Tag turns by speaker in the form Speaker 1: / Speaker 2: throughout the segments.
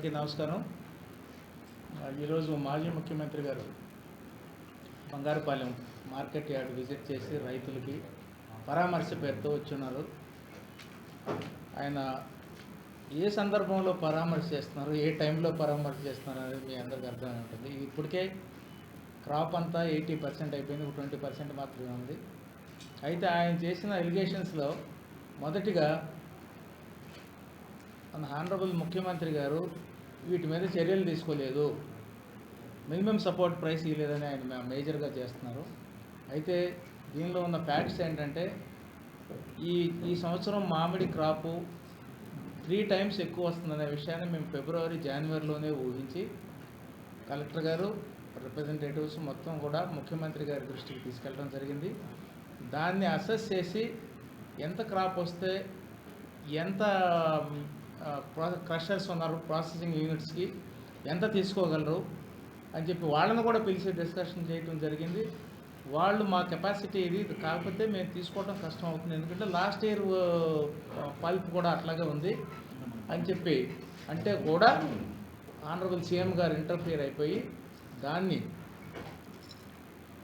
Speaker 1: అందరికీ నమస్కారం. ఈరోజు మాజీ ముఖ్యమంత్రి గారు బంగారుపాలెం మార్కెట్ యార్డ్ విజిట్ చేసి రైతులకి పరామర్శ పేరుతో వచ్చున్నారు. ఆయన ఏ సందర్భంలో పరామర్శ చేస్తున్నారు ఏ టైంలో పరామర్శ చేస్తున్నారు అనేది మీ అందరికీ అర్థమై ఉంటుంది ఇప్పటికే క్రాప్ అంతా ఎయిటీ పర్సెంట్ అయిపోయింది ఒక ట్వంటీ పర్సెంట్ మాత్రమే ఉంది. అయితే ఆయన చేసిన ఎలిగేషన్స్లో మొదటిగా మన హానరబుల్ ముఖ్యమంత్రి గారు వీటి మీద చర్యలు తీసుకోలేదు. మినిమం సపోర్ట్ ప్రైస్ ఇవ్వలేదని ఆయన మేజర్గా చేస్తున్నారు. అయితే దీనిలో ఉన్న ఫ్యాక్ట్స్ ఏంటంటే ఈ ఈ సంవత్సరం మామిడి క్రాపు త్రీ టైమ్స్ ఎక్కువ వస్తుందనే విషయాన్ని మేము ఫిబ్రవరి జనవరిలోనే ఊహించి కలెక్టర్ గారు రిప్రజెంటేటివ్స్ మొత్తం కూడా ముఖ్యమంత్రి గారి దృష్టికి తీసుకెళ్ళడం జరిగింది. దాన్ని అసెస్ చేసి ఎంత క్రాప్ వస్తే ఎంత క్రషర్స్ ఉన్నారు ప్రాసెసింగ్ యూనిట్స్కి ఎంత తీసుకోగలరు అని చెప్పి వాళ్ళని కూడా పిలిచి డిస్కషన్ చేయడం జరిగింది. వాళ్ళు మా కెపాసిటీ ఇది కాకపోతే మేము తీసుకోవడం కష్టం అవుతుంది ఎందుకంటే లాస్ట్ ఇయర్ పల్ప్ కూడా అట్లాగే ఉంది అని చెప్పి. అంటే కూడా ఆనరబుల్ సీఎం గారు ఇంటర్ఫియర్ అయిపోయి దాన్ని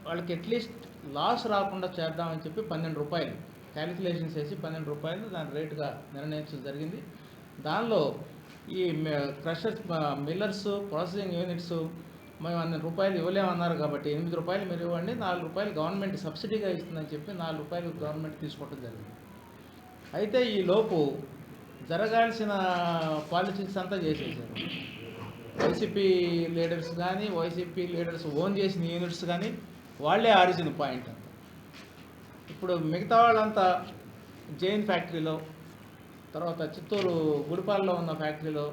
Speaker 1: వాళ్ళకి అట్లీస్ట్ లాస్ రాకుండా చేద్దామని చెప్పి పన్నెండు రూపాయలు క్యాలిక్యులేషన్స్ వేసి పన్నెండు రూపాయలు దాని రేటుగా నిర్ణయించడం జరిగింది. దానిలో ఈ క్రషర్స్ మిల్లర్స్ ప్రాసెసింగ్ యూనిట్స్ మేము అన్ని రూపాయలు ఇవ్వలేమన్నారు కాబట్టి ఎనిమిది రూపాయలు మీరు ఇవ్వండి నాలుగు రూపాయలు గవర్నమెంట్ సబ్సిడీగా ఇస్తుందని చెప్పి నాలుగు రూపాయలు గవర్నమెంట్ తీసుకోవడం జరిగింది. అయితే ఈ లోపు జరగాల్సిన పాలిటిక్స్ అంతా చేసేసారు. వైసీపీ లీడర్స్ కానీ వైసీపీ లీడర్స్ ఓన్ చేసిన యూనిట్స్ కానీ వాళ్ళే ఆరిజిన్ పాయింట్ ఇప్పుడు మిగతా వాళ్ళంతా జైన్ ఫ్యాక్టరీలో తర్వాత చిత్తూరు గుడిపాలలో ఉన్న ఫ్యాక్టరీలో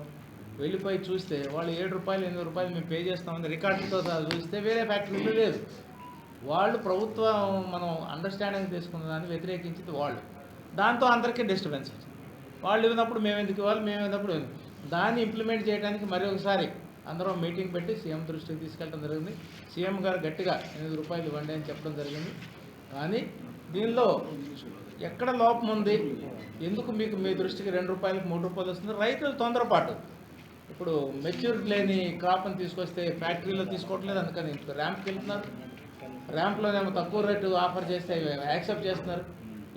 Speaker 1: వెళ్ళిపోయి చూస్తే వాళ్ళు ఏడు రూపాయలు ఎనిమిది రూపాయలు మేము పే చేస్తామని రికార్డులతో చూస్తే వేరే ఫ్యాక్టరీలో లేదు. వాళ్ళు ప్రభుత్వం మనం అండర్స్టాండింగ్ తీసుకున్న దాన్ని వ్యతిరేకించింది వాళ్ళు. దాంతో అందరికీ డిస్టర్బెన్స్ వాళ్ళు ఇవ్వనప్పుడు మేము ఎందుకు ఇవ్వాలి మేము ఇవ్వనప్పుడు దాన్ని ఇంప్లిమెంట్ చేయడానికి మరి ఒకసారి అందరం మీటింగ్ పెట్టి సీఎం దృష్టికి తీసుకెళ్ళడం జరిగింది. సీఎం గారు గట్టిగా ఎనిమిది రూపాయలు ఇవ్వండి అని చెప్పడం జరిగింది. కానీ దీనిలో ఎక్కడ లోపం ఉంది? ఎందుకు మీకు మీ దృష్టికి రెండు రూపాయలకు మూడు రూపాయలు వస్తుంది? రైతులు తొందరపాటు. ఇప్పుడు మెచ్యూరిటీ లేని క్రాప్ని తీసుకొస్తే ఫ్యాక్టరీలో తీసుకోవట్లేదు అందుకని ర్యాంప్కి వెళ్తున్నారు. ర్యాంప్లోనేమో తక్కువ రేటు ఆఫర్ చేస్తే యాక్సెప్ట్ చేస్తున్నారు.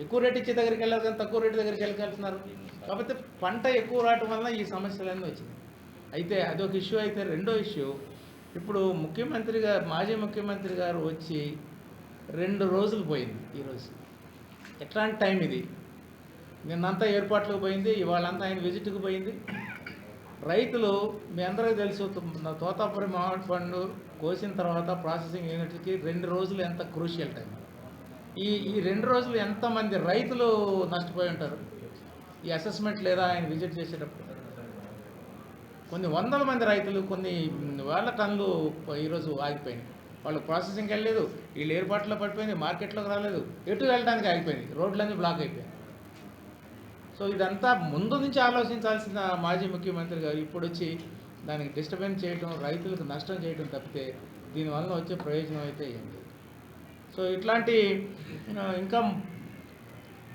Speaker 1: ఎక్కువ రేటు ఇచ్చే దగ్గరికి వెళ్ళారు కానీ తక్కువ రేటు దగ్గరికి వెళ్ళి వెళ్తున్నారు కాకపోతే పంట ఎక్కువ రావటం వల్ల ఈ సమస్యలన్నీ వచ్చింది అయితే అదొక ఇష్యూ అయితే రెండో ఇష్యూ. ఇప్పుడు ముఖ్యమంత్రి గారు మాజీ ముఖ్యమంత్రి గారు వచ్చి రెండు రోజులు పోయింది ఈరోజు ఎట్లాంటి టైం ఇది? నిన్నంతా ఏర్పాట్లకు పోయింది ఇవాళంతా ఆయన విజిట్కి పోయింది. రైతులు మీ అందరికీ తెలుసు తోతాపురి మామిడి పండు కోసిన తర్వాత ప్రాసెసింగ్ యూనిట్కి రెండు రోజులు ఎంత క్రూషియల్ టైం. ఈ ఈ రెండు రోజులు ఎంతమంది రైతులు నష్టపోయి ఉంటారు? ఈ అసెస్మెంట్ లేదా ఆయన విజిట్ చేసేటప్పుడు? కొన్ని వందల మంది రైతులు కొన్ని వేల టన్నులు ఈరోజు ఆగిపోయినాయి. వాళ్ళు ప్రాసెసింగ్కి వెళ్ళలేదు వీళ్ళు ఏర్పాట్లో పడిపోయింది మార్కెట్లోకి రాలేదు ఎటు వెళ్ళడానికి ఆగిపోయింది రోడ్లన్నీ బ్లాక్ అయిపోయాయి. సో ఇదంతా ముందు నుంచి ఆలోచించాల్సిన మాజీ ముఖ్యమంత్రి గారు ఇప్పుడు వచ్చి దానికి డిస్టర్బెన్స్ చేయటం రైతులకు నష్టం చేయటం తప్పితే దీనివల్ల వచ్చే ప్రయోజనం అయితే ఏంటి? సో ఇట్లాంటి ఇంకా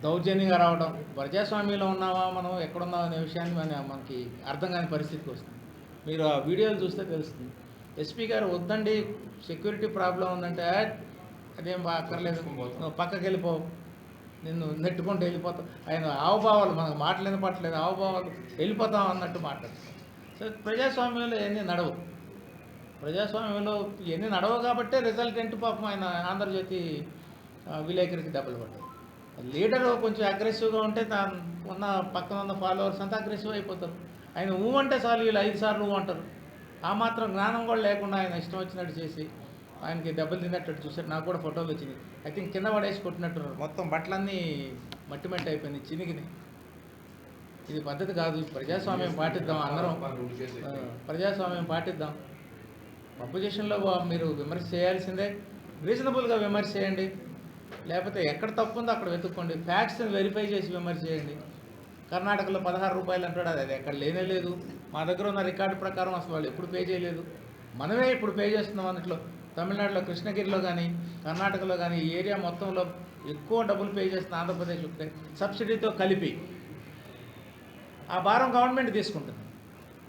Speaker 1: దౌర్జన్యంగా రావడం ప్రజాస్వామ్యంలో ఉన్నామా మనం ఎక్కడున్నాం అనే విషయాన్ని మన మనకి అర్థం కాని పరిస్థితికి వస్తుంది. మీరు ఆ వీడియోలు చూస్తే తెలుస్తుంది. ఎస్పీ గారు వద్దండి సెక్యూరిటీ ప్రాబ్లం ఉందంటే "ఆ, అదేం అక్కర్లేదు. నువ్వు పక్కకి వెళ్ళిపో. నిన్ను నెట్టుకుంటూ వెళ్ళిపోతాం. ఆయన ఆవభావాలు మనకు మాటలేని పట్టలేదు ఆవభావాలు వెళ్ళిపోతాం అన్నట్టు మాట్లాడుతాం సో ప్రజాస్వామ్యంలో ఇవన్నీ నడవు. ప్రజాస్వామ్యంలో ఇవన్నీ నడవు కాబట్టే రిజల్టెంట్ పాపం ఆయన ఆంధ్రజ్యోతి విలేకరికి దెబ్బలు పడ్డాయి. లీడర్ కొంచెం అగ్రెసివ్గా ఉంటే తాను ఉన్న పక్కన ఉన్న ఫాలోవర్స్ అంతా అగ్రెసివ్ అయిపోతారు. ఆయన ఊ అంటే చాలు వీళ్ళు ఐదు సార్లు ఊ అంటారు. ఆ మాత్రం జ్ఞానం కూడా లేకుండా ఆయన ఇష్టం వచ్చినట్టు చేసి ఆయనకి దెబ్బలు తిన్నట్టు చూసారు నాకు కూడా ఫోటోలు వచ్చింది ఐ థింక్ కింద పడేసి కొట్టినట్టున్నారు. మొత్తం బట్టలన్నీ మట్టి మట్టి అయిపోయింది చినిగినాయి. ఇది పద్ధతి కాదు. ప్రజాస్వామ్యం పాటిద్దాం అందరం. ప్రజాస్వామ్యం పాటిద్దాం. అపోజిషన్లో మీరు విమర్శ చేయాల్సిందే. రీజనబుల్గా విమర్శ చేయండి. లేకపోతే ఎక్కడ తప్పు ఉందో అక్కడ వెతుక్కోండి. ఫ్యాక్ట్స్ని వెరిఫై చేసి విమర్శ చేయండి. కర్ణాటకలో పదహారు రూపాయలు అంటాడు అది అది ఎక్కడ లేనే లేదు. మా దగ్గర ఉన్న రికార్డు ప్రకారం అసలు వాళ్ళు ఎప్పుడు పే చేయలేదు. మనమే ఇప్పుడు పే చేస్తున్నాం అన్నట్లో తమిళనాడులో కృష్ణగిరిలో కానీ కర్ణాటకలో కానీ ఈ ఏరియా మొత్తంలో ఎక్కువ డబ్బులు పే చేస్తున్న ఆంధ్రప్రదేశ్ ఉంటే సబ్సిడీతో కలిపి ఆ భారం గవర్నమెంట్ తీసుకుంటుంది.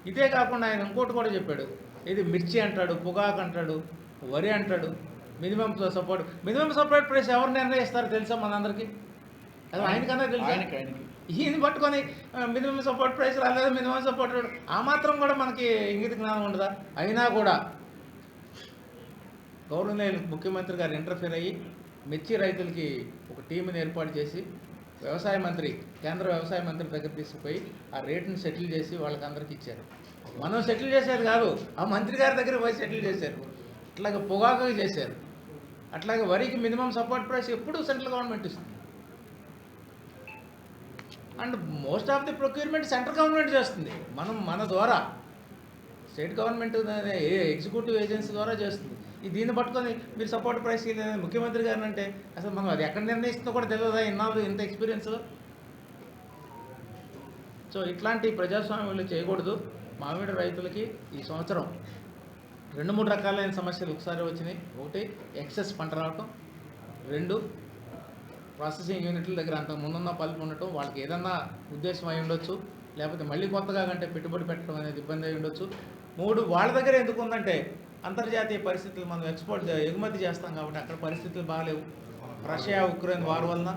Speaker 1: ఇదే కాకుండా ఆయన ఇంకోటి కూడా చెప్పాడు. ఇది మిర్చి అంటాడు పొగాకు అంటాడు వరి అంటాడు minimum support. Minimum support price ఎవరు నిర్ణయిస్తారు తెలుసా మనందరికీ? అది ఆయనకన్నా తెలుసా? ఈయన పట్టుకొని మినిమం సపోర్ట్ ప్రైస్ రాలేదు మినిమం సపోర్ట్ ఆ మాత్రం కూడా మనకి ఇంగిత జ్ఞానం ఉండదా? అయినా కూడా గౌరవనీయులు ముఖ్యమంత్రి గారు ఇంటర్ఫీర్ అయ్యి మిర్చి రైతులకి ఒక టీంని ఏర్పాటు చేసి వ్యవసాయ మంత్రి కేంద్ర వ్యవసాయ మంత్రి దగ్గర తీసుకుపోయి ఆ రేటుని సెటిల్ చేసి వాళ్ళకి అందరికి ఇచ్చారు. మనం సెటిల్ చేసేది కాదు ఆ మంత్రి గారి దగ్గర పోయి సెటిల్ చేశారు. అట్లాగే పొగాకు చేశారు. అట్లాగే వరికి మినిమం సపోర్ట్ ప్రైస్ ఎప్పుడు సెంట్రల్ గవర్నమెంట్ ఇస్తుంది. And most of the procurement central government చేస్తుంది. మనం మన ద్వారా. స్టేట్ గవర్నమెంట్ ఏ ఎగ్జిక్యూటివ్ ఏజెన్సీ ద్వారా చేస్తుంది. ఈ దీన్ని పట్టుకొని మీరు సపోర్ట్ ప్రైస్ ముఖ్యమంత్రి గారిని అంటే అసలు మనం అది ఎక్కడ నిర్ణయిస్తుందో కూడా తెలియదా ఇన్నాళ్ళు ఇంత ఎక్స్పీరియన్స్ సో ఇట్లాంటి ప్రజాస్వామ్యంలో చేయకూడదు. మామిడి రైతులకి ఈ సంవత్సరం రెండు మూడు రకాలైన సమస్యలు ఒకసారి వచ్చినాయి. ఒకటి ఎక్సెస్ పంట రావటం. రెండు ప్రాసెసింగ్ యూనిట్ల దగ్గర అంత ముందున్న పలుపు ఉండటం వాళ్ళకి ఏదన్నా ఉద్దేశం అయి ఉండొచ్చు లేకపోతే మళ్ళీ కొత్తగా కంటే పెట్టుబడి పెట్టడం అనేది ఇబ్బంది అయి ఉండొచ్చు. మూడు వాళ్ళ దగ్గర ఎందుకు ఉందంటే అంతర్జాతీయ పరిస్థితులు మనం ఎక్స్పోర్ట్ ఎగుమతి చేస్తాం కాబట్టి అక్కడ పరిస్థితులు బాగాలేవు. రష్యా ఉక్రెయిన్ వార్ వలన.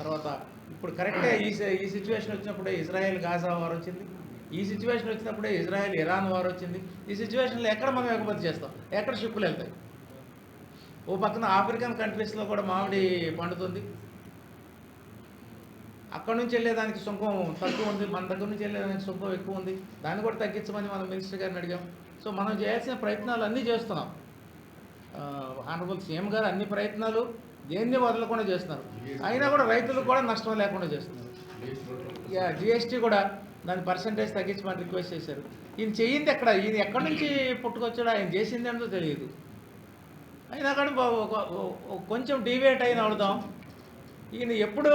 Speaker 1: తర్వాత ఇప్పుడు కరెక్టే ఈ ఈ సిచ్యువేషన్ వచ్చినప్పుడే ఇజ్రాయెల్ గాజా వార్ వచ్చింది. ఈ సిచ్యువేషన్ వచ్చినప్పుడే ఇజ్రాయెల్ ఇరాన్ వార్ వచ్చింది. ఈ సిచ్యువేషన్లో ఎక్కడ మనం ఎగుమతి చేస్తాం? ఎక్కడ షిప్పులు వెళ్తాయి? ఓ పక్కన ఆఫ్రికన్ కంట్రీస్లో కూడా మామిడి పండుతుంది. అక్కడ నుంచి వెళ్ళేదానికి సుంకం తక్కువ ఉంది. మన దగ్గర నుంచి వెళ్ళేదానికి సుంకం ఎక్కువ ఉంది. దాన్ని కూడా తగ్గించమని మనం మినిస్టర్ గారిని అడిగాం. సో మనం చేయాల్సిన ప్రయత్నాలు అన్నీ చేస్తున్నాం. ఆనరబుల్ సీఎం గారు అన్ని ప్రయత్నాలు దేన్ని వదలకుండా చేస్తున్నారు. అయినా కూడా రైతులకు కూడా నష్టం లేకుండా చేస్తున్నారు. ఇక జిఎస్టీ కూడా దాని పర్సంటేజ్ తగ్గించమని రిక్వెస్ట్ చేశారు. ఈయన చేయింది ఎక్కడ? ఈయన ఎక్కడి నుంచి పుట్టుకొచ్చాడో ఆయన చేసింది ఏంటో తెలియదు. అయినా కానీ కొంచెం డివేట్ అయిన అవుదాం. ఈయన ఎప్పుడు